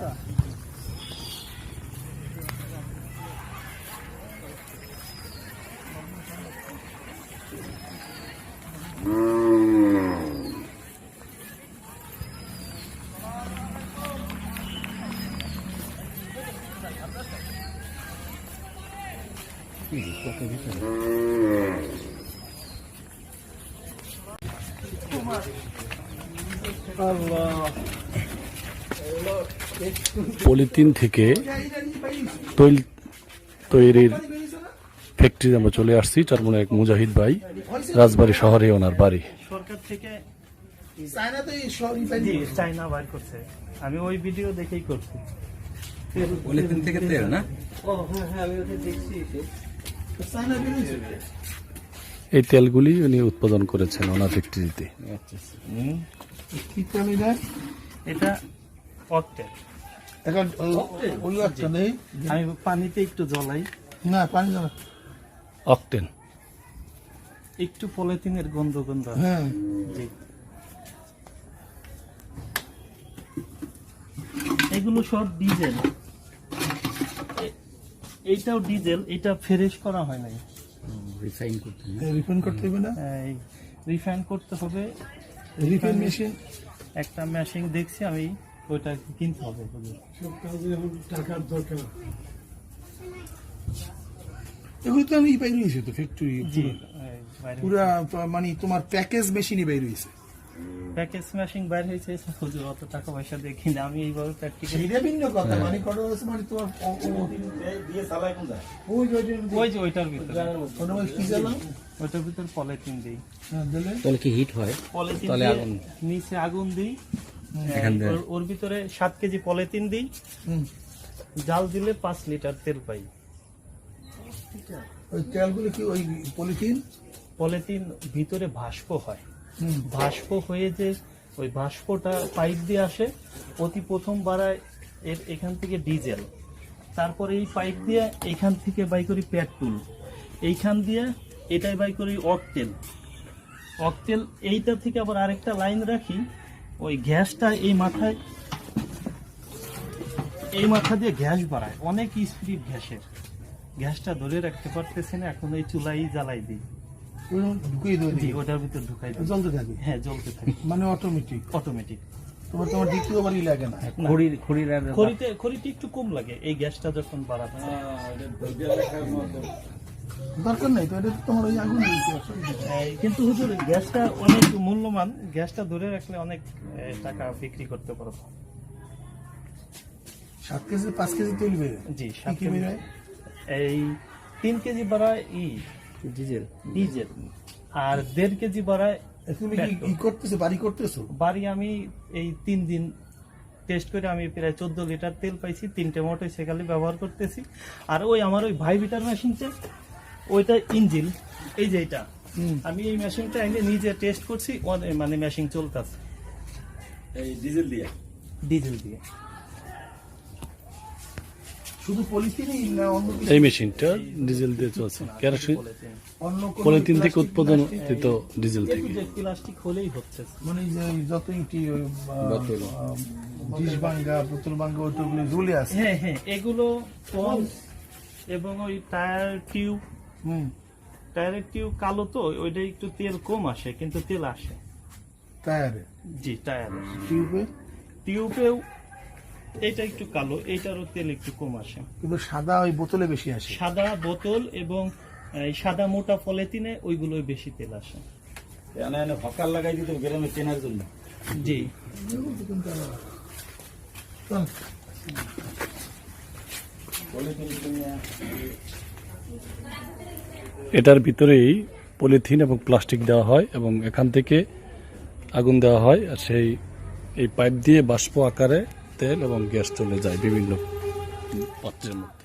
da. Allah. Allah. Polythene থেকে তৈল তৈরির ফ্যাক্টরি আমরা চলে আসছি চরমনে এক মুজাহিদ ভাই রাজবাড়ি শহরে ওনার বাড়ি। সরকার থেকে চায়না বার করছে। আমি ওই ভিডিও দেখেই করছি। পলিথিন থেকে তেল না? ও হ্যাঁ হ্যাঁ আমি ওটা দেখছি। এই তেলগুলি উনি উৎপাদন করেছেন ওনার ফ্যাক্টরিতে কি এটা? এটা অকটেল এখন ওই একটা নেই। আমি পানিতে একটু জ্বলাই। না পানি জমা অকটেন। একটু পলিথিনের গন্ধ গন্ধ হ্যাঁ। জি। এগুলো সব ডিজেল। এইটাও ডিজেল এটা ফ্রেশ করা হয় নাই। রিফাইন করতে রিফাইন করতে হবে না? রিফাইন করতে হবে। Refine machine? একটা মেশিন দেখছি আমি। ওইটা কিনতে হবে হুজুর। টাকার দরকার এগুলো তো আমি বাইরে হয়েছে তো ফ্যাক্টরি পুরা মানে তোমার প্যাকেজ মেশিনই বাইরে হয়েছে প্যাকেজ মেশিন বাইরে হয়েছে হুজুর অত টাকা পয়সা দেখি না আমি এইভাবে প্র্যাকটিক্যাল ভিন্ন কথা মানে কটা হয়েছে মানে তোমার ও- ও- ওই ওই যে- ওই যে ওইটার ভিতরে ওটা ওই কি জ্বালাও? ওইটার ভিতরে পলিথিন দিই হ্যাঁ, তাহলে কি হিট হয় পলিথিন তাহলে আগুন। নিচে আগুন দিই দিয়ে? ওর- ওর ভিতরে সাত কেজি পলিথিন দিই। জাল দিলে পাঁচ লিটার তেল পাই। ওই তেলগুলো কি ওই পলিথিন? পলিথিন ভিতরে ভাস্প হয়। হুম। ভাস্প হয়ে যে ওই ভাস্পটা পাইপ দিয়ে আসে অতি প্রথম বাড়ায় এর এখান থেকে ডিজেল। তারপরে এই পাইপ দিয়ে এখান থেকে বাই করি পেট্রোল। এইখান দিয়ে এটাই বাই করি অকটেল। অকটেল এইটা থেকে আবার আরেকটা লাইন রাখি ওই গ্যাসটা এই মাথায় এই মাথা দিয়ে গ্যাস বাড়ায় অনেক স্পিড গ্যাসের। গ্যাসটা ধরে রাখতে পারতেছে না এখন এই চুলাই জ্বালাই দিই। ঢুকিয়ে ওটার ভিতর ঢুকাই দিই জ্বলতে থাকে? হ্যাঁ জ্বলতে থাকে। মানে অটোমেটিক অটোমেটিক তোমার তোমার দ্বিতীয়বারই লাগে না? খড়ির খড়ির আর খড়িতে খড়িতে একটু কম লাগে এই গ্যাসটা যখন বাড়াচ্ছে। দরকার নাই তো এটা তো তোমার ওই আগুন কিন্তু হুজুর গ্যাসটা অনেক মূল্যবান। গ্যাসটা ধরে রাখলে অনেক টাকা বিক্রি করতে পারব সাত কেজি পাঁচ কেজি তেল বেড়ে জি সাত কেজি। এই তিন কেজি বাড়ায় ই ডিজেল। ডিজেল। আর দেড় কেজি বাড়ায় তুমি কি করতেছো বাড়ি করতেছো? বাড়ি আমি এই তিন দিন টেস্ট করে আমি প্রায় চোদ্দ লিটার তেল পাইছি। তিনটে মোটর সেখানে ব্যবহার করতেছি। আর ওই আমার ওই ভাই বিটার মেশিনটা ওইটা ইঞ্জিন এই যে এটা। আমি এই মেশিনটা এনে নিজে টেস্ট করছি মানে মেশিন চলতেছে। এই ডিজেল দিয়ে? ডিজেল দিয়ে। শুধু পলিথিনই না অন্য এই মেশিনটা ডিজেল দিয়ে চলছে। কেরোসিন অন্য পলিথিন থেকে উৎপাদন plastic- ডিজেল থেকে। প্লাস্টিক হলেই হচ্ছে। মানে যে যত ইটি ওই, আহ, বোতল। আহ, ডিশ ভাঙ্গা বোতল ভাঙ্গা ওইগুলো ঝুলে আছে। হ্যাঁ হ্যাঁ এগুলো কম এবং ওই টায়ার টিউব টায়ারের টিউব কালো তো ওইটা একটু তেল কম আসে কিন্তু তেল আসে। টায়ারে? জি টায়ারে। টিউবে? টিউবেও এইটা একটু কালো এইটারও তেল একটু কম আসে। কিন্তু সাদা ওই বোতলে বেশি আসে? সাদা বোতল এবং এই সাদা মোটা পলিথিনে ওইগুলোই বেশি তেল আসে। এনে হকার লাগাই দিতে গ্রামে চেনার জন্য। জি। চল। এটার ভিতরেই পলিথিন এবং প্লাস্টিক দেওয়া হয় এবং এখান থেকে আগুন দেওয়া হয় আর সেই, এই পাইপ দিয়ে বাষ্প আকারে তেল এবং গ্যাস চলে যায় বিভিন্ন পাত্রের মধ্যে।